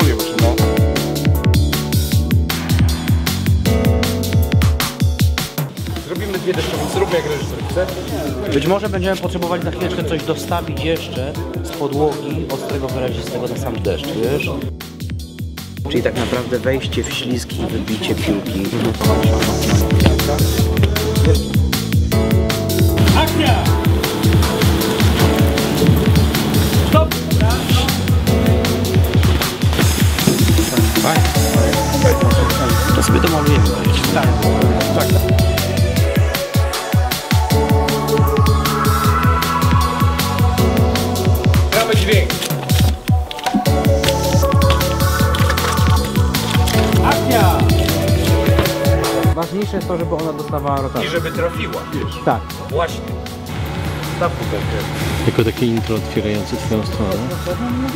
folię właśnie, no. Zrobimy dwie deszczowe, zróbmy jak reżyser chce. Być może będziemy potrzebowali za chwileczkę coś dostawić jeszcze z podłogi ostrego wyrazistego na sam deszcz, wiesz? Czyli tak naprawdę wejście w ślizgi i wybicie piłki. To Ważniejsze jest to, żeby ona dostawała I rotację. żeby trafiła, wiesz. Tak. Właśnie. Staw tutaj. Jako takie intro otwierające twoją stronę. Przyklejony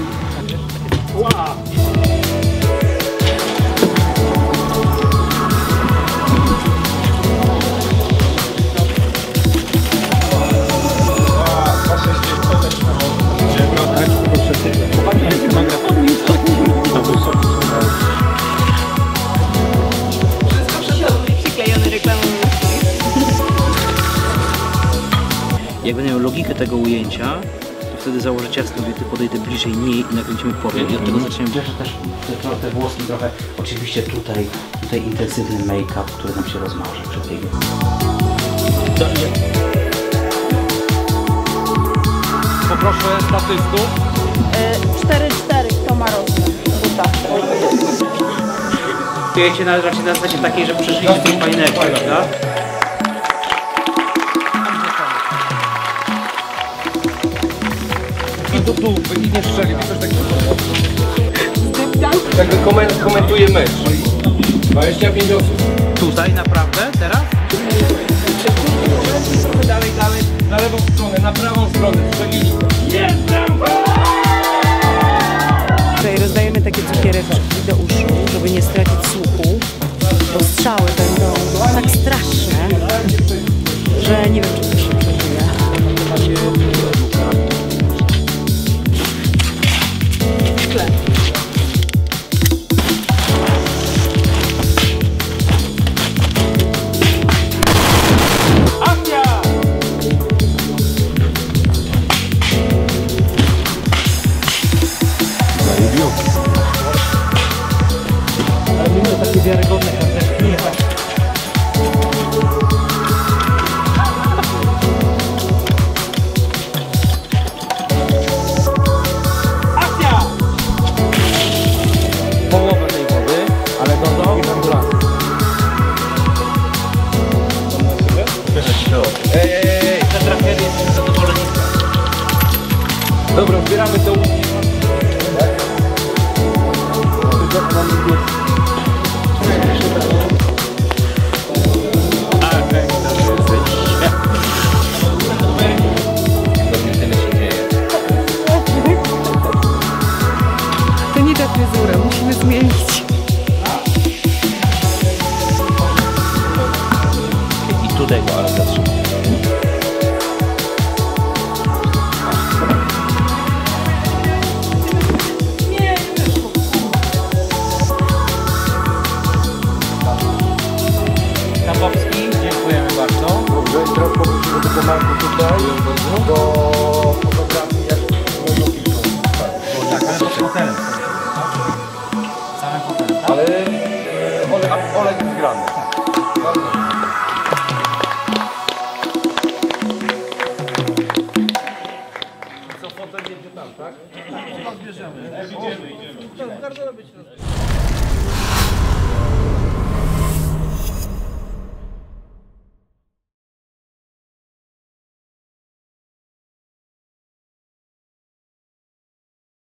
Jak będę miał logikę tego ujęcia, to wtedy założę ciasno, gdzie ty podejdę bliżej niej i nakręcimy powiew. I od tego zaczniemy bierze też te, te włoski trochę. Oczywiście tutaj, tutaj intensywny make-up, który nam się rozmarzy przed biegiem. Poproszę statystów. 4-4, kto ma rozmiar buta? Czujecie na, raczej na zasadzie takiej, że przeżyliście coś fajnego, prawda? I tu, tu, i nie strzeli, coś takiego. Jakby koment, komentuje mecz. 25 osób. Tutaj naprawdę, teraz? Dalej, dalej, na lewą stronę, na prawą stronę, strzelili. Tutaj Ej, ej, ej, tragedie jest zadowoleni. Dobra, zbieramy to łuki. To nie ta fryzura, musimy zmienić. I tutaj go ale zatrzymał. podeszliśmy do tematu tutaj, do fotografii jak. Tak, ale to hotelem. Ale Olek jest grany. Co potem jedzie tam, tak? Tak, bierzemy. Idziemy, idziemy. Bardzo robić.